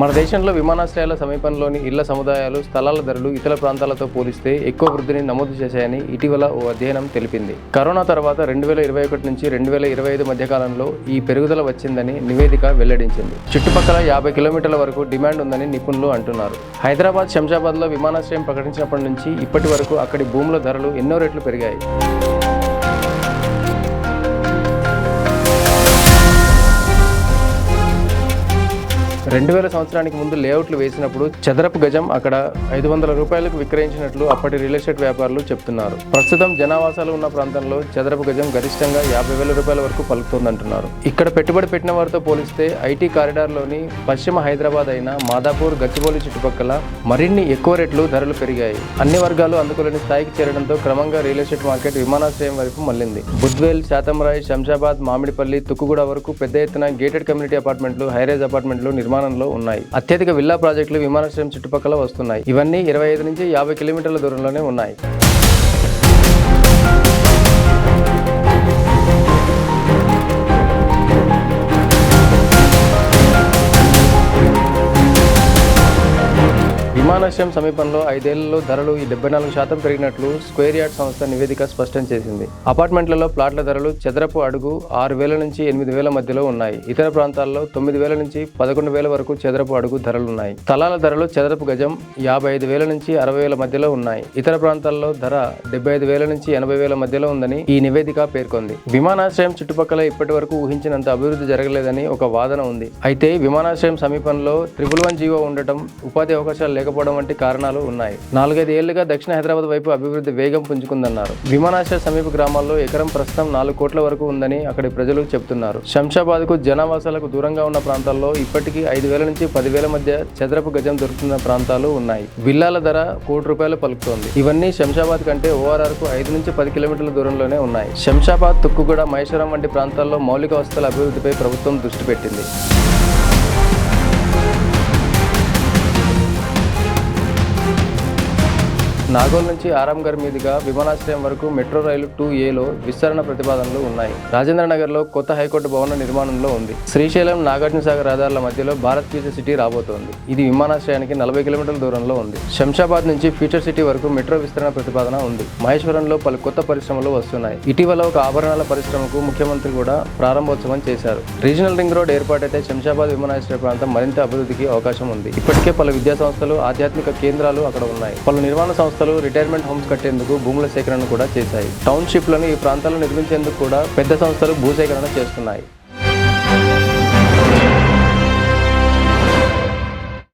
మన దేశంలో విమానాశ్రయాల సమీపంలోని ఇళ్ళ సముదాయాలు స్థలాల ధరలు ఇతర ప్రాంతాలతో పోలిస్తే ఎక్కువ వృద్ధిని నమోదు చేశాయని ఇటీవల ఓ అధ్యయనం తెలిపింది. కరోనా తర్వాత రెండు వేల ఇరవై ఒకటి నుంచి రెండు వేల ఇరవై ఐదు మధ్య కాలంలో ఈ పెరుగుదల వచ్చిందని నివేదిక వెల్లడించింది. చుట్టుపక్కల యాభై కిలోమీటర్ల వరకు డిమాండ్ ఉందని నిపుణులు అంటున్నారు. హైదరాబాద్ శంషాబాద్లో విమానాశ్రయం ప్రకటించినప్పటి నుంచి ఇప్పటి వరకు అక్కడి భూముల ధరలు ఎన్నో రెట్లు పెరిగాయి. రెండు వేల సంవత్సరానికి ముందు లేఅవుట్లు వేసినప్పుడు చదరపు గజం అక్కడ ఐదు వందల రూపాయలకు విక్రయించినట్లు అప్పటి రియల్ ఎస్టేట్ వ్యాపారులు చెప్తున్నారు. ప్రస్తుతం జనావాసాలు ఉన్న ప్రాంతంలో చదరపు గజం గరిష్టంగా యాభై వేల రూపాయల వరకు పలుకుతోందంటున్నారు. ఇక్కడ పెట్టుబడి పెట్టిన వారితో పోలిస్తే ఐటీ కారిడార్లోని పశ్చిమ హైదరాబాద్ అయిన మాదాపూర్ గచ్చిబౌలి చుట్టుపక్కల మరిన్ని ఎక్కువ రేట్లు ధరలు పెరిగాయి. అన్ని వర్గాలు అందుకోలేని స్థాయికి చేరడంతో క్రమంగా రియల్ ఎస్టేట్ మార్కెట్ విమానాశ్రయం వైపు మళ్ళింది బుద్వేల్ శాతంరాయ్ శంషాబాద్ మామిడిపల్లి తుక్కుగూడ వరకు పెద్ద ఎత్తున గేటెడ్ కమ్యూనిటీ అపార్ట్మెంట్లు హైరేజ్ అపార్ట్మెంట్లు నిర్మాణం నిర్మాణంలో ఉన్నాయి. అత్యధిక విల్లా ప్రాజెక్టులు విమానాశ్రయం చుట్టుపక్కల వస్తున్నాయి. ఇవన్నీ ఇరవై ఐదు నుంచి యాభై కిలోమీటర్ల దూరంలోనే ఉన్నాయి. విమానాశ్రయం సమీపంలో ఐదేళ్ళలో ధరలు ఈ డెబ్బై నాలుగు శాతం పెరిగినట్లు స్క్వేర్ యార్డ్ సంస్థ నివేదిక స్పష్టం చేసింది. అపార్ట్మెంట్లలో ప్లాట్ల ధరలు చదరపు అడుగు ఆరు వేల నుంచి ఎనిమిది వేల మధ్యలో ఉన్నాయి. ఇతర ప్రాంతాల్లో తొమ్మిది వేల నుంచి పదకొండు వేల వరకు చదరపు అడుగు ధరలున్నాయి. స్థలాల ధరలు చదరపు గజం యాభై ఐదు వేల నుంచి అరవై వేల మధ్యలో ఉన్నాయి. ఇతర ప్రాంతాల్లో ధర డెబ్బై ఐదు వేల నుంచి ఎనభై వేల మధ్యలో ఉందని ఈ నివేదిక పేర్కొంది. విమానాశ్రయం చుట్టుపక్కల ఇప్పటి వరకు ఊహించినంత అభివృద్ధి జరగలేదని ఒక వాదన ఉంది. అయితే విమానాశ్రయం సమీపంలో త్రిపుల్ వన్ జీవో ఉండటం ఉపాధి అవకాశాలు లేకపోవడం వంటి కారణాలు ఉన్నాయి. నాలుగైదు ఏళ్ళుగా దక్షిణ హైదరాబాద్ వైపు అభివృద్ధి వేగం పుంజుకుందన్నారు. విమానాశ్రయ సమీప గ్రామాల్లో ఎకరం ప్రస్తుతం నాలుగు కోట్ల వరకు ఉందని అక్కడి ప్రజలు చెబుతున్నారు. శంషాబాద్కు జనావాసాలకు దూరంగా ఉన్న ప్రాంతాల్లో ఇప్పటికీ ఐదు వేల నుంచి పదివేల మధ్య చదరపు గజం దొరుకుతున్న ప్రాంతాలు ఉన్నాయి. విల్లాల ధర కోటి రూపాయలు పలుకుతోంది. ఇవన్నీ శంషాబాద్ కంటే ఓఆర్ఆర్కు ఐదు నుంచి పది కిలోమీటర్ల దూరంలోనే ఉన్నాయి. శంషాబాద్ తుక్కుగూడ మహేశ్వరం వంటి ప్రాంతాల్లో మౌలిక వసతుల అభివృద్ధిపై ప్రభుత్వం దృష్టి పెట్టింది. నాగోల్ నుంచి ఆరాంఘర్ మీదుగా విమానాశ్రయం వరకు మెట్రో రైలు టూ ఏలో విస్తరణ ప్రతిపాదనలు ఉన్నాయి. రాజేంద్ర నగర్లో కొత్త హైకోర్టు భవన నిర్మాణంలో ఉంది. శ్రీశైలం నాగార్జున సాగర్ రహదారుల మధ్యలో భారత్ ఫ్యూచర్ సిటీ రాబోతోంది. ఇది విమానాశ్రయానికి నలభై కిలోమీటర్ల దూరంలో ఉంది. శంషాబాద్ నుంచి ఫ్యూచర్ సిటీ వరకు మెట్రో విస్తరణ ప్రతిపాదన ఉంది. మహేశ్వరంలో పలు కొత్త పరిశ్రమలు వస్తున్నాయి. ఇటీవల ఒక ఆభరణాల పరిశ్రమకు ముఖ్యమంత్రి కూడా ప్రారంభోత్సవం చేశారు. రీజనల్ రింగ్ రోడ్ ఏర్పాటైతే శంషాబాద్ విమానాశ్రయ ప్రాంతం మరింత అభివృద్ధికి అవకాశం ఉంది. ఇప్పటికే పలు విద్యా సంస్థలు ఆధ్యాత్మిక కేంద్రాలు అక్కడ ఉన్నాయి. పలు నిర్మాణ సంస్థలు రిటైర్మెంట్ హోమ్స్ కట్టేందుకు భూముల సేకరణ కూడా చేశాయి. టౌన్షిప్లను ఈ ప్రాంతాలను నిర్మించేందుకు కూడా పెద్ద సంస్థలు భూసేకరణ చేస్తున్నాయి.